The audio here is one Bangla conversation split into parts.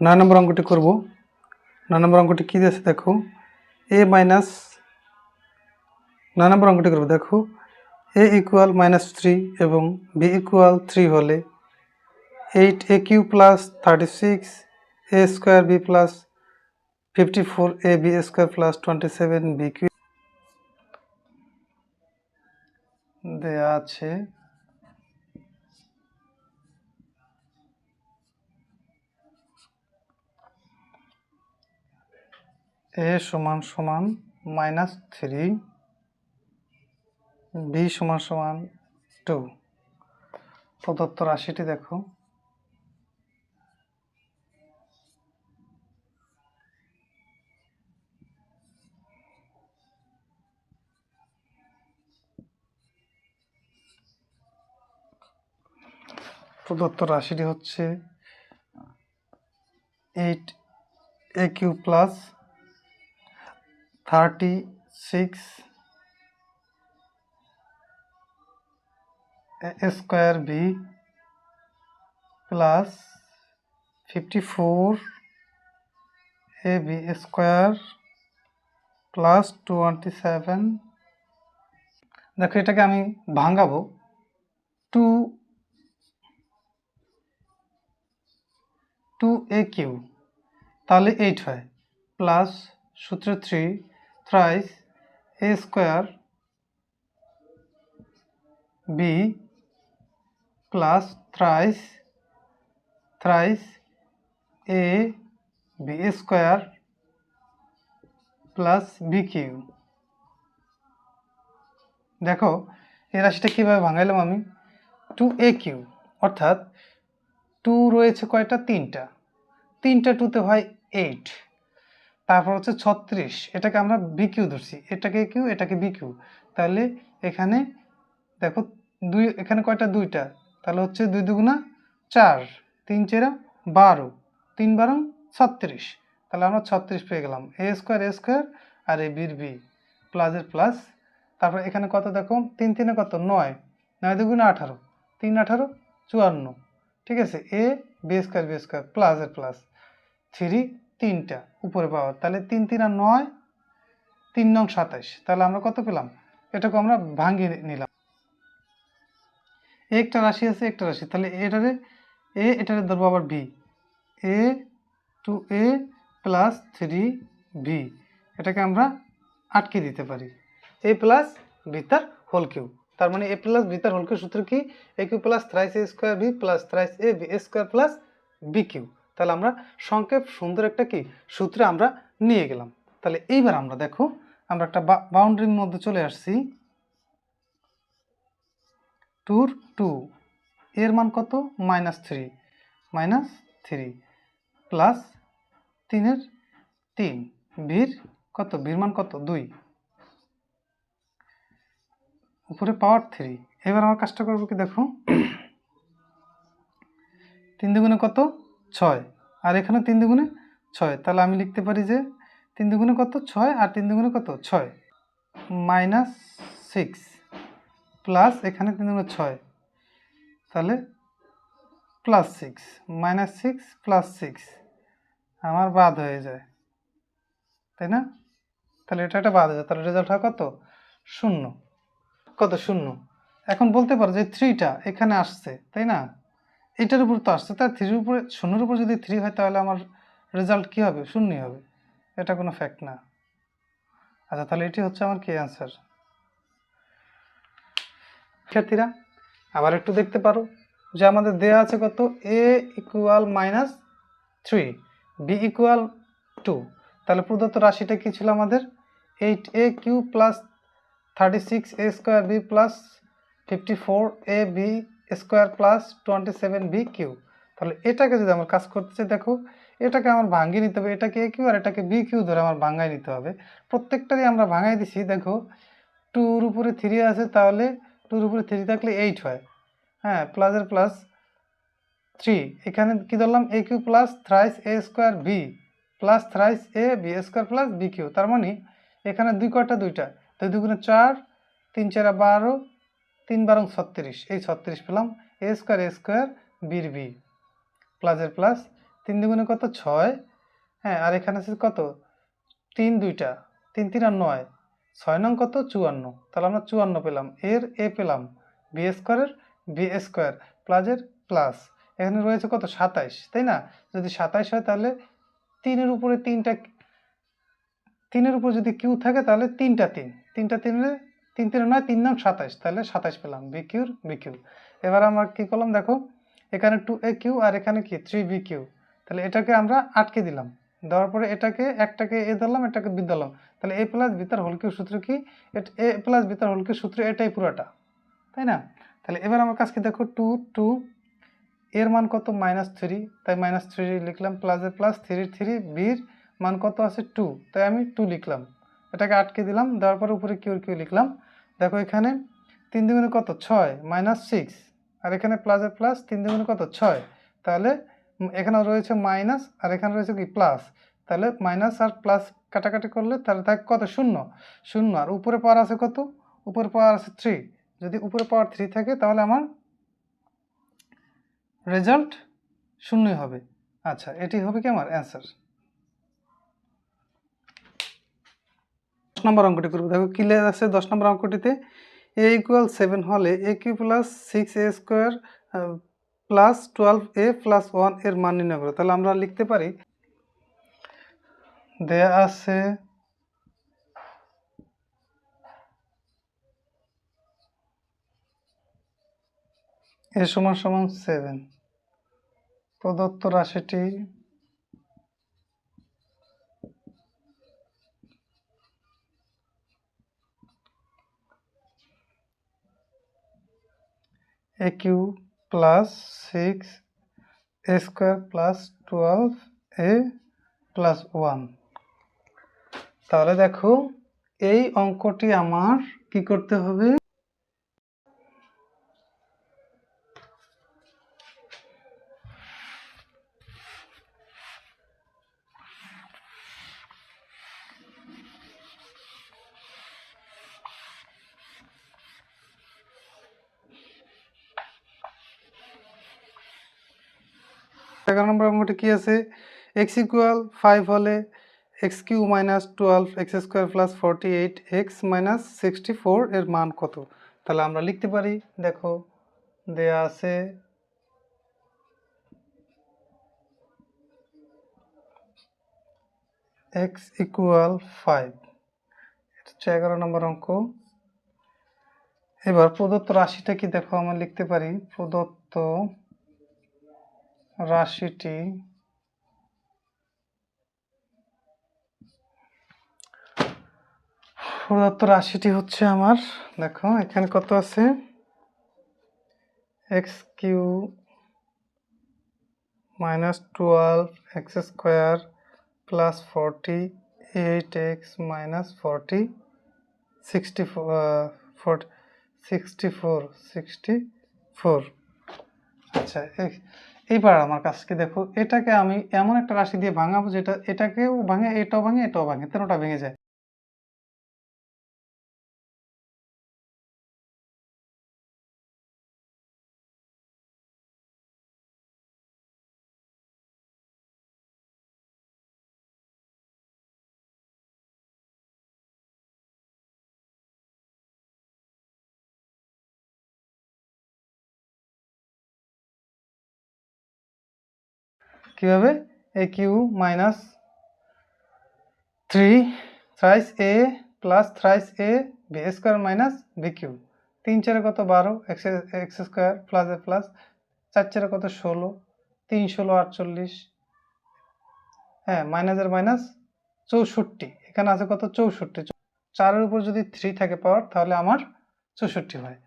নয় নম্বর অঙ্কটি করব। নয় নম্বর অঙ্কটি কী দিয়েছে দেখো? এ মাইনাস নয় নম্বর অঙ্কটি করব দেখো। এ ইকুয়াল মাইনাস থ্রি এবং বি ইকুয়াল থ্রি হলে eight A cube plus thirty six A square B plus fifty four A B square plus twenty seven B cube দেয়া আছে। এ সমান সমান মাইনাস থ্রি বি সমান সমান টু। প্রদত্ত রাশিটি দেখো। প্রদত্ত রাশিটি হচ্ছে eight A cube plus thirty six square B plus fifty four A B square plus twenty seven দেখো, এটাকে আমি ভাঙাবো। টু টু এ কিউ তাহলে এইট হয়। প্লাস সূত্র three thrice A square B plus thrice thrice A B square plus B cube দেখো এই রাশিটা কীভাবে ভাঙাইলাম আমি? টু এ কিউ অর্থাৎ টু রয়েছে কয়টা? তিনটা। তিনটা টুতে হয় এইট তারপর হচ্ছে ছত্রিশ, এটাকে আমরা বিকিউ ধরছি। এটাকে কিউ এটাকে বিকিউ তাহলে এখানে দেখো দুই, এখানে কয়টা? দুইটা। তাহলে হচ্ছে দুই দুগুণা চার, তিন চেরা বারো, তিন বারো ছত্রিশ। তাহলে আমরা ছত্রিশ পেয়ে গেলাম। এ স্কোয়ার এ স্কোয়ার আর এ বির বি প্লাসের প্লাস তারপর এখানে কত দেখো? তিন তিনে কত? নয়। নয় দুগুণে আঠারো। তিন আঠারো, চুয়ান্ন। ঠিক আছে? A B square B square প্লাসের প্লাস থ্রি তিনটা, উপরে পাওয়ার। তাহলে তিন তিন আর নয়, তিন নং সাতাইশ। তাহলে আমরা কত পেলাম? এটাকে আমরা ভাঙিয়ে নিলাম। একটা রাশি আছে, একটা রাশি। তাহলে এটারে, এ, এটারে ধরবো আবার B. A two A plus three B. এটাকে আমরা আটকে দিতে পারি। এ প্লাস ভিতার হোল কিউ তার মানে এ প্লাস ভিতার হোল কিউ সূত্র কি? A cube plus thrice A square B plus thrice A B square plus B cube তাহলে আমরা সংক্ষেপ সুন্দর একটা কি সূত্রে আমরা নিয়ে গেলাম। তাহলে এইবার আমরা দেখো, আমরা একটা বাউন্ডারির মধ্যে চলে আসছি। টুর টু এর মান কত? Minus three minus three plus তিনের তিন ভির কত? ভির মান কত? দুই। উপরে পাওয়ার থ্রি এবার আমার কাজটা করব কি দেখো? তিন দুগুণে কত? ছয়। আর এখানে তিন দুগুণে ছয়। তাহলে আমি লিখতে পারি যে তিন দুগুণে কত? ছয়। আর তিন দুগুণে কত? ছয়। মাইনাস সিক্স প্লাস এখানে তিন দুগুণে ছয়। তাহলে plus six. Minus six plus six. আমার বাদ হয়ে যায়। তাই না? তাহলে এটা একটা বাদ হয়ে যায়। তাহলে রেজাল্ট হয় কত? শূন্য। কত? শূন্য। এখন বলতে পারো যে থ্রিটা এখানে আসছে। তাই না? এটার উপর তো আসছে। তাই থ্রির উপরে, শূন্যের উপর যদি থ্রি হয়, তাহলে আমার রেজাল্ট কী হবে? শূন্যই হবে। এটা কোনো ফ্যাক্ট না। আচ্ছা তাহলে এটি হচ্ছে আমার কি অ্যান্সার শিক্ষার্থীরা, আবার একটু দেখতে পারো যে আমাদের দেয়া আছে কত? A equal minus three B equal two তাহলে প্রদত্ত রাশিটা কী ছিল আমাদের? Eight A cube plus thirty six A square B plus fifty four A B square plus twenty seven B cube তাহলে এটাকে যদি আমার কাজ করতে চাই দেখো, এটাকে আমার ভাঙিয়ে নিতে হবে, এটাকে এ কিউ আর এটাকে বি কিউ ধরে আমার ভাঙাই নিতে হবে। প্রত্যেকটারই আমরা ভাঙাই দিছি, দেখো, টুর উপরে থ্রি আছে, তাহলে টুর উপরে থ্রি থাকলে এইট হয়। হ্যাঁ প্লাসের প্লাস থ্রি। এখানে কি ধরলাম? A cube plus thrice A square B, plus thrice A B square plus B cube তার মানে এখানে দুই কয়টা দুইটা, দুই দুগুণে চার, তিন চারা বারো তিন বারং ছত্রিশ। এই ছত্রিশ পেলাম এ স্কোয়ার এ স্কোয়ার বির বি প্লাসের প্লাস তিন দুগুণে কত? ছয়। হ্যাঁ আর এখানে আছে কত? তিন দুইটা। তিন তিন আর নয়। ছয় নং কত? চুয়ান্ন। তাহলে আমরা চুয়ান্ন পেলাম। এর এ পেলাম বি স্কোয়ারের বি স্কোয়ার প্লাসের প্লাস এখানে রয়েছে কত? সাতাইশ, তাই না? যদি সাতাইশ হয় তাহলে তিনের উপরে তিনটা, তিনের উপর যদি কিউ থাকে তাহলে তিনটা তিন। তিনটা তিনে তিন তিন নয়, তিন নাম সাতাইশ। তাহলে সাতাইশ পেলাম। বি কিউর বি কিউ এবার আমরা কি করলাম? দেখো, এখানে টু এ কিউ আর এখানে কি? থ্রি বি কিউ তাহলে এটাকে আমরা আটকে দিলাম। দেওয়ার পরে এটাকে, একটাকে এ ধরলাম এটাকে বি ধরলাম। তাহলে এ প্লাস বি তার হোল কিউ সূত্র কি? এ প্লাস বি তার হোল কিউ সূত্র এটাই পুরোটা। তাই না? তাহলে এবার আমার কাছে দেখো? টু টু এর মান কত? মাইনাস থ্রি তাই মাইনাস থ্রি লিখলাম প্লাসের প্লাস থ্রি থ্রি বির মান কত আছে? টু তাই আমি টু লিখলাম। এটাকে আটকে দিলাম। দেওয়ার পরে উপরে কিউর কিউ লিখলাম। দেখো এখানে তিন দুগুণে কত? ছয় মাইনাস সিক্স আর এখানে প্লাসের প্লাস তিন দুগুণে কত? ছয়। তাহলে এখানে রয়েছে মাইনাস আর এখানে রয়েছে কি? প্লাস তাহলে মাইনাস আর প্লাস কাটাকাটি করলে তাহলে থাকে কত? শূন্য। শূন্য। আর উপরে পাওয়ার আছে কত? উপরে পাওয়ার আছে থ্রি যদি উপরে পাওয়ার থ্রি থাকে, তাহলে আমার রেজাল্ট শূন্যই হবে। আচ্ছা এটি হবে কি? আমার অ্যান্সার দশ নম্বর অঙ্কটি করব। দেখো, কি লেখা আছে দশ নম্বর অঙ্কটিতে? এ ইকুয়াল সেভেন হলে A cube plus six A square plus twelve A plus ওয়ানের মান নির্ণয় করো। তাহলে আমরা লিখতে পারি, দেয়া আছে এ সমান সমান সেভেন প্রদত্ত রাশিটি A cube plus six A square plus twelve A plus one তাহলে দেখো, এই অঙ্কটি আমার কি করতে হবে? এগারো নম্বর অঙ্কটি কী আছে? এক্স ইকুয়াল ফাইভ হলে X cube minus twelve X square plus forty eight X minus sixty four এর মান কত? তাহলে আমরা লিখতে পারি, দেখো, দেয়া আছে এক্স ইকুয়াল ফাইভ হচ্ছে এগারো নম্বর অঙ্ক। এবার প্রদত্ত রাশিটা কি দেখো, আমরা লিখতে পারি, প্রদত্ত রাশিটি প্রদত্ত রাশিটি হচ্ছে আমার, দেখো, এখানে কত আছে? X cube minus twelve X square plus forty, eight X minus forty, sixty four sixty four sixty four. আচ্ছা এইবার আমার কাছকে দেখো, এটাকে আমি এমন একটা রাশি দিয়ে ভাঙাবো যেটা, এটাকেও ভাঙে, এটাও ভাঙে এটাও ভাঙে, তেরোটা ভেঙে যায়। কীভাবে? A cube minus three thrice A plus thrice A B square minus B cube তিন চারে কত বারো? X X square plus A plus চার চারে কত ষোলো? তিন ষোলো আটচল্লিশ। হ্যাঁ মাইনাসের মাইনাস চৌষট্টি। এখানে আছে কত? চৌষট্টি। চারের উপর যদি থ্রি থাকে পাওয়ার তাহলে আমার চৌষট্টি হয়।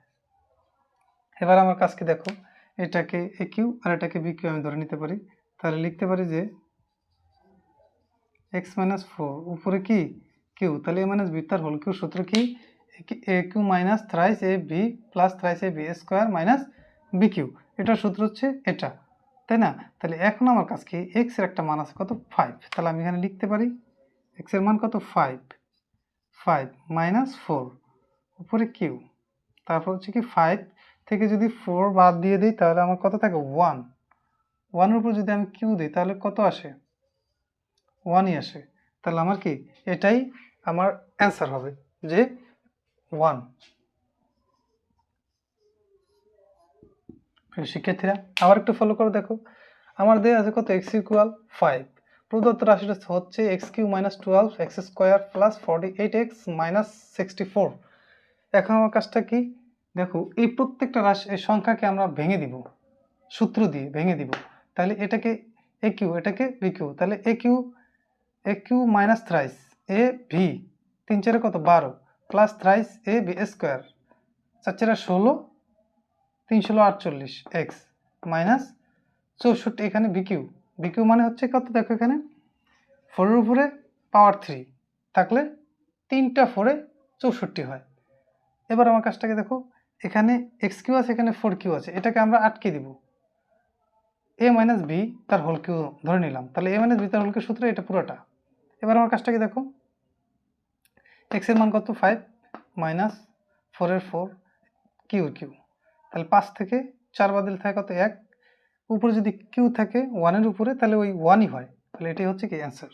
এবার আমার কাজকে দেখো? এটাকে এ কিউ আর এটাকে বি কিউ আমি ধরে নিতে পারি। তাহলে লিখতে পারি যে এক্স মাইনাস ফোর উপরে কি? কিউ তাহলে এ মাইনাস বি তার হোল কিউ সূত্র কি? A cube minus thrice A B plus thrice A B square minus B cube এটার সূত্র হচ্ছে এটা, তাই না? তাহলে এখন আমার কাছে কি? এক্সের একটা মান আছে কত? ফাইভ তাহলে আমি এখানে লিখতে পারি এক্সের মান কত? ফাইভ ফাইভ মাইনাস ফোর উপরে কিউ তারপর হচ্ছে কি? ফাইভ থেকে যদি ফোর বাদ দিয়ে দিই, তাহলে আমার কত থাকে? ওয়ান ওয়ানের উপর যদি আমি কিউ দিই, তাহলে কত আসে? ওয়ানই আসে। তাহলে আমার কি? এটাই আমার অ্যান্সার হবে যে ওয়ান। শিক্ষার্থীরা, আবার একটু ফলো করে, দেখো। আমার দেওয়া আছে কত? এক্স ইকুয়াল ফাইভ প্রদত্ত রাশিটা হচ্ছে X cube minus twelve X square plus forty eight X minus sixty four এখন আমার কাজটা কি? দেখো, এই প্রত্যেকটা রাশি, এই সংখ্যাকে আমরা ভেঙে দিব। সূত্র দিয়ে ভেঙে দিব। তাহলে এটাকে এ কিউ এটাকে বি কিউ তাহলে A cube A cube minus thrice A B তিন চারে কত? বারো plus thrice A B square চার চারে ষোলো, তিন ষোলো আটচল্লিশ এক্স মাইনাস চৌষট্টি, এখানে বিকিউ বিকিউ মানে হচ্ছে কত? দেখো এখানে ফোরের উপরে পাওয়ার থ্রি থাকলে তিনটা ফোরে চৌষট্টি হয়। এবার আমার কাজটাকে দেখো, এখানে এক্স কিউ আছে, এখানে ফোর কিউ আছে, এটাকে আমরা আটকে দিব। এ মাইনাস বি তার হোল কিউ ধরে নিলাম। তাহলে এ মাইনাস বি তার হোল কিউ সূত্র এটা পুরোটা। এবার আমার কাজটা কি দেখো এক্সের মান কত? ফাইভ মাইনাস ফোরের ফোর কিউ কিউ তাহলে পাঁচ থেকে চার বাদিল থাকে কত? এক। উপরে যদি কিউ থাকে ওয়ানের উপরে, তাহলে ওই ওয়ানই হয়। তাহলে এটাই হচ্ছে কি অ্যান্সার